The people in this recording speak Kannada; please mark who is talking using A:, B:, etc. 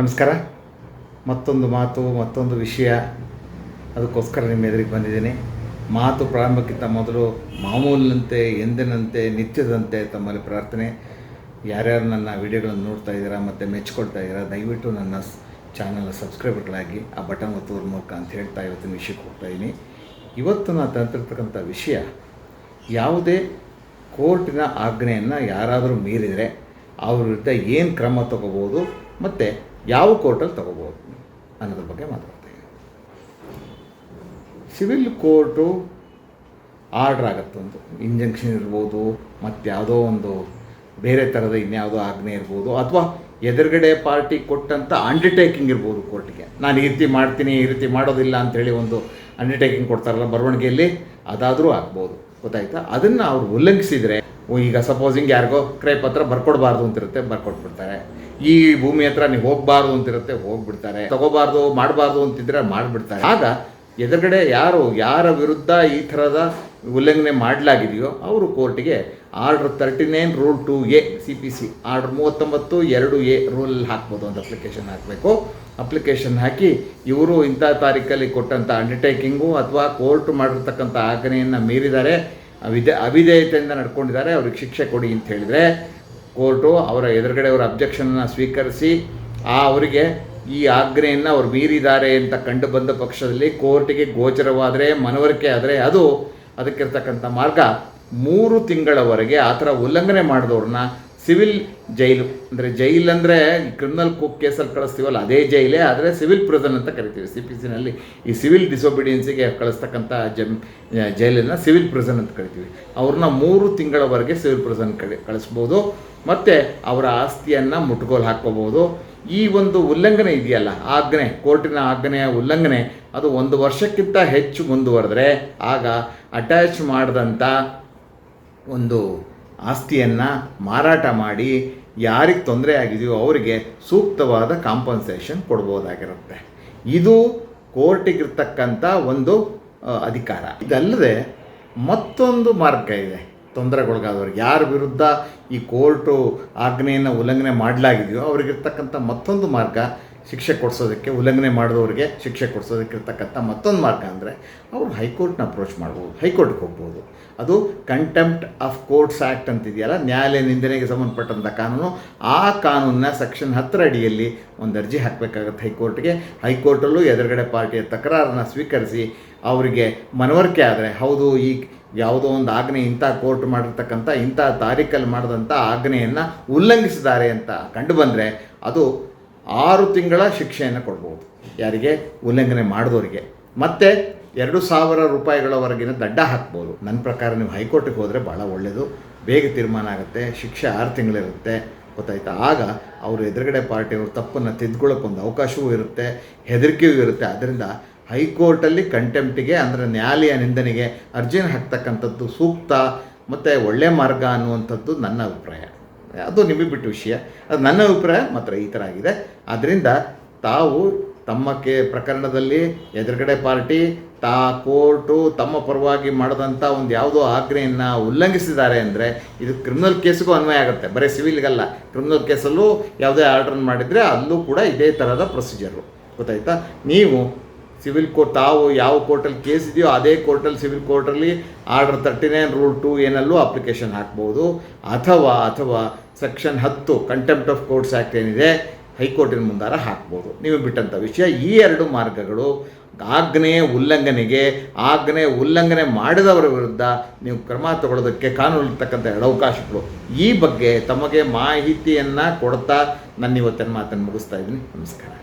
A: ನಮಸ್ಕಾರ. ಮತ್ತೊಂದು ಮಾತು, ಮತ್ತೊಂದು ವಿಷಯ. ಅದಕ್ಕೋಸ್ಕರ ನಿಮ್ಮ ಎದುರಿಗೆ ಬಂದಿದ್ದೀನಿ. ಮಾತು ಪ್ರಾರಂಭಕ್ಕಿಂತ ಮೊದಲು ಮಾಮೂಲಿನಂತೆ, ಎಂದಿನಂತೆ, ನಿತ್ಯದಂತೆ ತಮ್ಮಲ್ಲಿ ಪ್ರಾರ್ಥನೆ. ಯಾರ್ಯಾರು ನನ್ನ ವಿಡಿಯೋಗಳನ್ನು ನೋಡ್ತಾ ಇದ್ದೀರಾ ಮತ್ತು ಮೆಚ್ಕೊಳ್ತಾ ಇದ್ದೀರಾ, ದಯವಿಟ್ಟು ನನ್ನ ಚಾನಲ್ ಸಬ್ಸ್ಕ್ರೈಬರ್ಗಳಾಗಿ ಆ ಬಟನ್ ಒತ್ತುವ ಮೂಲಕ ಅಂತ ಹೇಳ್ತಾ ಇವತ್ತಿನ ವಿಷಯಕ್ಕೆ ಹೋಗ್ತಾಯಿದ್ದೀನಿ ಇವತ್ತು ನಾನು ತಂತಿರ್ತಕ್ಕಂಥ ವಿಷಯ, ಯಾವುದೇ ಕೋರ್ಟಿನ ಆಜ್ಞೆಯನ್ನು ಯಾರಾದರೂ ಮೀರಿದರೆ, ಅವ್ರ ವಿರುದ್ಧ ಏನು ಕ್ರಮ ತಗೋಬೋದು, ಮತ್ತು ಯಾವ ಕೋರ್ಟಲ್ಲಿ ತಗೋಬೋದು ಅನ್ನೋದ್ರ ಬಗ್ಗೆ ಮಾತಾಡ್ತೀವಿ ಇದ್ದೀನಿ ಸಿವಿಲ್ ಕೋರ್ಟು ಆರ್ಡ್ರ್ ಆಗುತ್ತೊಂದು ಇಂಜಂಕ್ಷನ್ ಇರ್ಬೋದು, ಮತ್ತು ಯಾವುದೋ ಒಂದು ಬೇರೆ ಥರದ ಇನ್ಯಾವುದೋ ಆಜ್ಞೆ ಇರ್ಬೋದು, ಅಥವಾ ಎದುರುಗಡೆ ಪಾರ್ಟಿ ಕೊಟ್ಟಂಥ ಅಂಡರ್ಟೇಕಿಂಗ್ ಇರ್ಬೋದು ಕೋರ್ಟಿಗೆ. ನಾನು ಈ ರೀತಿ ಮಾಡ್ತೀನಿ, ಈ ರೀತಿ ಮಾಡೋದಿಲ್ಲ ಅಂಥೇಳಿ ಒಂದು ಅಂಡರ್ಟೇಕಿಂಗ್ ಕೊಡ್ತಾರಲ್ಲ, ಬರವಣಿಗೆಯಲ್ಲಿ ಅದಾದರೂ ಆಗ್ಬೋದು. ಗೊತ್ತಾಯ್ತಾ? ಅದನ್ನು ಅವ್ರು ಉಲ್ಲಂಘಿಸಿದರೆ ಈಗ ಸಪೋಸಿಂಗ್ ಯಾರಿಗೋ ಕ್ರಯ ಪತ್ರ ಬರ್ಕೊಡ್ಬಾರ್ದು ಅಂತಿರುತ್ತೆ, ಬರ್ಕೊಟ್ಬಿಡ್ತಾರೆ. ಈ ಭೂಮಿ ಹತ್ರ ನೀವು ಹೋಗಬಾರ್ದು ಅಂತಿರುತ್ತೆ, ಹೋಗ್ಬಿಡ್ತಾರೆ. ತಗೋಬಾರ್ದು, ಮಾಡಬಾರ್ದು ಅಂತಿದ್ರೆ ಮಾಡಿಬಿಡ್ತಾರೆ. ಆಗ ಎದುರುಗಡೆ ಯಾರು, ಯಾರ ವಿರುದ್ಧ ಈ ಥರದ ಉಲ್ಲಂಘನೆ ಮಾಡಲಾಗಿದೆಯೋ ಅವರು ಕೋರ್ಟಿಗೆ order thirty nine rule two A C P C order ಮೂವತ್ತೊಂಬತ್ತು ಎರಡು ಎ ರೂಲಲ್ಲಿ ಹಾಕ್ಬೋದು ಅಂತ ಅಪ್ಲಿಕೇಶನ್ ಹಾಕಬೇಕು. ಅಪ್ಲಿಕೇಶನ್ ಹಾಕಿ ಇವರು ಇಂಥ ತಾರೀಕಲ್ಲಿ ಕೊಟ್ಟಂಥ ಅಂಡರ್ಟೇಕಿಂಗು ಅಥವಾ ಕೋರ್ಟ್ ಮಾಡಿರ್ತಕ್ಕಂಥ ಆಜ್ಞೆಯನ್ನು ಮೀರಿದ್ದಾರೆ ಅವಿದೆ ಅವಿಧೇಯತೆಯಿಂದ ನಡ್ಕೊಂಡಿದ್ದಾರೆ. ಅವ್ರಿಗೆ ಶಿಕ್ಷೆ ಕೊಡಿ ಅಂತ ಹೇಳಿದರೆ ಕೋರ್ಟು ಅವರ ಎದುರುಗಡೆ ಅವರ ಅಬ್ಜೆಕ್ಷನನ್ನು ಸ್ವೀಕರಿಸಿ ಆ ಅವರಿಗೆ ಈ ಆಜ್ಞೆಯನ್ನು ಅವ್ರು ಮೀರಿದ್ದಾರೆ ಅಂತ ಕಂಡು ಬಂದ ಪಕ್ಷದಲ್ಲಿ ಕೋರ್ಟಿಗೆ ಗೋಚರವಾದರೆ ಮನವರಿಕೆ ಆದರೆ ಅದು ಅದಕ್ಕಿರ್ತಕ್ಕಂಥ ಮಾರ್ಗ ಮೂರು ತಿಂಗಳವರೆಗೆ ಆ ಥರ ಉಲ್ಲಂಘನೆ ಮಾಡಿದವ್ರನ್ನ ಸಿವಿಲ್ ಜೈಲು, ಅಂದರೆ ಜೈಲ್ ಅಂದರೆ ಕ್ರಿಮಿನಲ್ ಕೇಸಲ್ಲಿ ಕಳಿಸ್ತೀವಲ್ಲ, ಅದೇ ಜೈಲೇ, ಆದರೆ ಸಿವಿಲ್ ಪ್ರಿಸನ್ ಅಂತ ಕರಿತೀವಿ ಸಿ ಪಿ ಸಿನಲ್ಲಿ ಈ ಸಿವಿಲ್ ಡಿಸೊಬಿಡಿಯನ್ಸಿಗೆ ಕಳಿಸ್ತಕ್ಕಂಥ ಜಮ್ ಜೈಲನ್ನು ಸಿವಿಲ್ ಪ್ರಿಸನ್ ಅಂತ ಕರಿತೀವಿ. ಅವ್ರನ್ನ ಮೂರು ತಿಂಗಳವರೆಗೆ ಸಿವಿಲ್ ಪ್ರಿಸನ್ ಕಳಿ ಕಳಿಸ್ಬೋದು. ಮತ್ತು ಅವರ ಆಸ್ತಿಯನ್ನು ಮುಟ್ಗೋಲು ಹಾಕ್ಕೋಬೋದು. ಈ ಒಂದು ಉಲ್ಲಂಘನೆ ಇದೆಯಲ್ಲ ಆಜ್ಞೆ ಕೋರ್ಟಿನ ಆಜ್ಞೆಯ ಉಲ್ಲಂಘನೆ, ಅದು ಒಂದು ವರ್ಷಕ್ಕಿಂತ ಹೆಚ್ಚು ಮುಂದುವರೆದ್ರೆ ಆಗ ಅಟ್ಯಾಚ್ ಮಾಡಿದಂಥ ಒಂದು ಆಸ್ತಿಯನ್ನು ಮಾರಾಟ ಮಾಡಿ ಯಾರಿಗೆ ತೊಂದರೆ ಆಗಿದೆಯೋ ಅವರಿಗೆ ಸೂಕ್ತವಾದ ಕಾಂಪನ್ಸೇಷನ್ ಕೊಡ್ಬೋದಾಗಿರುತ್ತೆ. ಇದು ಕೋರ್ಟಿಗಿರ್ತಕ್ಕಂಥ ಒಂದು ಅಧಿಕಾರ. ಇದಲ್ಲದೆ ಮತ್ತೊಂದು ಮಾರ್ಗ ಇದೆ. ತೊಂದರೆಗೊಳಗಾದವ್ರಿಗೆ ಯಾರ ವಿರುದ್ಧ ಈ ಕೋರ್ಟು ಆಜ್ಞೆಯನ್ನು ಉಲ್ಲಂಘನೆ ಮಾಡಲಾಗಿದೆಯೋ ಅವ್ರಿಗಿರ್ತಕ್ಕಂಥ ಮತ್ತೊಂದು ಮಾರ್ಗ ಶಿಕ್ಷೆ ಕೊಡಿಸೋದಕ್ಕೆ, ಉಲ್ಲಂಘನೆ ಮಾಡಿದವರಿಗೆ ಶಿಕ್ಷೆ ಕೊಡಿಸೋದಕ್ಕೆ ಇರ್ತಕ್ಕಂಥ ಮತ್ತೊಂದು ಮಾರ್ಗ ಅಂದರೆ ಅವರು ಹೈಕೋರ್ಟ್ನ ಅಪ್ರೋಚ್ ಮಾಡ್ಬೋದು, ಹೈಕೋರ್ಟ್ಗೆ ಹೋಗ್ಬೋದು. ಅದು ಕಂಟೆಂಪ್ಟ್ ಆಫ್ ಕೋರ್ಟ್ಸ್ ಆ್ಯಕ್ಟ್ ಅಂತಿದೆಯಲ್ಲ, ನ್ಯಾಯಾಲಯ ನಿಂದನೆಗೆ ಸಂಬಂಧಪಟ್ಟಂಥ ಕಾನೂನು, ಆ ಕಾನೂನನ್ನ ಸೆಕ್ಷನ್ ಹತ್ತರ ಅಡಿಯಲ್ಲಿ ಒಂದು ಅರ್ಜಿ ಹಾಕಬೇಕಾಗತ್ತೆ ಹೈಕೋರ್ಟ್ಗೆ. ಹೈಕೋರ್ಟಲ್ಲೂ ಎದುರುಗಡೆ ಪಾರ್ಟಿಯ ತಕರಾರನ್ನು ಸ್ವೀಕರಿಸಿ ಅವರಿಗೆ ಮನವರಿಕೆ ಆದರೆ, ಹೌದು ಈ ಯಾವುದೋ ಒಂದು ಆಜ್ಞೆ ಇಂಥ ಕೋರ್ಟ್ ಮಾಡಿರ್ತಕ್ಕಂಥ ಇಂಥ ತಾರೀಕಲ್ಲಿ ಮಾಡಿದಂಥ ಆಜ್ಞೆಯನ್ನು ಉಲ್ಲಂಘಿಸಿದ್ದಾರೆ ಅಂತ ಕಂಡು ಬಂದರೆ ಅದು ಆರು ತಿಂಗಳ ಶಿಕ್ಷೆಯನ್ನು ಕೊಡ್ಬೋದು. ಯಾರಿಗೆ? ಉಲ್ಲಂಘನೆ ಮಾಡಿದವರಿಗೆ. ಮತ್ತು ಎರಡು ಸಾವಿರ ರೂಪಾಯಿಗಳವರೆಗಿನ ದಡ್ಡ ಹಾಕ್ಬೋದು. ನನ್ನ ಪ್ರಕಾರ ನೀವು ಹೈಕೋರ್ಟಿಗೆ ಹೋದರೆ ಭಾಳ ಒಳ್ಳೆಯದು ಬೇಗ ತೀರ್ಮಾನ ಆಗುತ್ತೆ. ಶಿಕ್ಷೆ ಆರು ತಿಂಗಳಿರುತ್ತೆ. ಗೊತ್ತಾಯ್ತಾ? ಆಗ ಅವರು ಎದುರುಗಡೆ ಪಾರ್ಟಿಯವರು ತಪ್ಪನ್ನು ತಿದ್ಕೊಳ್ಳೋಕೆ ಒಂದು ಅವಕಾಶವೂ ಇರುತ್ತೆ. ಹೆದರಿಕೆಯೂ ಇರುತ್ತೆ. ಅದರಿಂದ ಹೈಕೋರ್ಟಲ್ಲಿ ಕಂಟೆಂಪ್ಟಿಗೆ ಅಂದರೆ ನ್ಯಾಯಾಲಯ ನಿಂದನೆಗೆ ಅರ್ಜಿನ ಹಾಕ್ತಕ್ಕಂಥದ್ದು ಸೂಕ್ತ ಮತ್ತು ಒಳ್ಳೆಯ ಮಾರ್ಗ ಅನ್ನುವಂಥದ್ದು ನನ್ನ ಅಭಿಪ್ರಾಯ. ಅದು ನಿಮಗೆ ಬಿಟ್ಟು ವಿಷಯ. ಅದು ನನ್ನ ಅಭಿಪ್ರಾಯ, ಮಾತ್ರ ಈ ಥರ ಆಗಿದೆ. ಆದ್ದರಿಂದ ತಾವು ತಮ್ಮ ಕೆ ಪ್ರಕರಣದಲ್ಲಿ ಎದುರುಗಡೆ ಪಾರ್ಟಿ, ತಾ ಕೋರ್ಟು ತಮ್ಮ ಪರವಾಗಿ ಮಾಡಿದಂಥ ಒಂದು ಯಾವುದೋ ಆಜ್ಞೆಯನ್ನು ಉಲ್ಲಂಘಿಸಿದ್ದಾರೆ ಅಂದರೆ ಇದು ಕ್ರಿಮಿನಲ್ ಕೇಸಿಗೂ ಅನ್ವಯ ಆಗುತ್ತೆ. ಬರೀ ಸಿವಿಲ್ಗಲ್ಲ ಕ್ರಿಮಿನಲ್ ಕೇಸಲ್ಲೂ ಯಾವುದೇ ಆರ್ಡ್ರನ್ನು ಮಾಡಿದರೆ ಅಲ್ಲೂ ಕೂಡ ಇದೇ ಥರದ ಪ್ರೊಸೀಜರು ಗೊತ್ತಾಯ್ತಾ? ನೀವು ಸಿವಿಲ್ ಕೋರ್ಟ್, ತಾವು ಯಾವ ಕೋರ್ಟಲ್ಲಿ ಕೇಸ್ ಇದೆಯೋ ಅದೇ ಕೋರ್ಟಲ್ಲಿ ಸಿವಿಲ್ ಕೋರ್ಟಲ್ಲಿ order thirty nine rule two ಏನಲ್ಲೂ application ಹಾಕ್ಬೋದು. ಅಥವಾ ಅಥವಾ ಸೆಕ್ಷನ್ ಹತ್ತು, ಕಂಟೆಂಪ್ಟ್ ಆಫ್ ಕೋರ್ಟ್ಸ್ ಆ್ಯಕ್ಟ್ ಏನಿದೆ, ಹೈಕೋರ್ಟಿನ ಮುಂದಾರ ಹಾಕ್ಬೋದು. ನೀವು ಬಿಟ್ಟಂಥ ವಿಷಯ. ಈ ಎರಡು ಮಾರ್ಗಗಳು ಆಜ್ಞೆಯ ಉಲ್ಲಂಘನೆಗೆ ಆಜ್ಞೆ ಉಲ್ಲಂಘನೆ ಮಾಡಿದವರ ವಿರುದ್ಧ ನೀವು ಕ್ರಮ ತಗೊಳ್ಳೋದಕ್ಕೆ ಕಾನೂನಿರ್ತಕ್ಕಂಥ ಎರಡು ಅವಕಾಶಗಳು ಈ ಬಗ್ಗೆ ತಮಗೆ ಮಾಹಿತಿಯನ್ನು ಕೊಡ್ತಾ ನಾನು ಇವತ್ತಿನ ಮಾತನ್ನು ಮುಗಿಸ್ತಾ ಇದ್ದೀನಿ. ನಮಸ್ಕಾರ.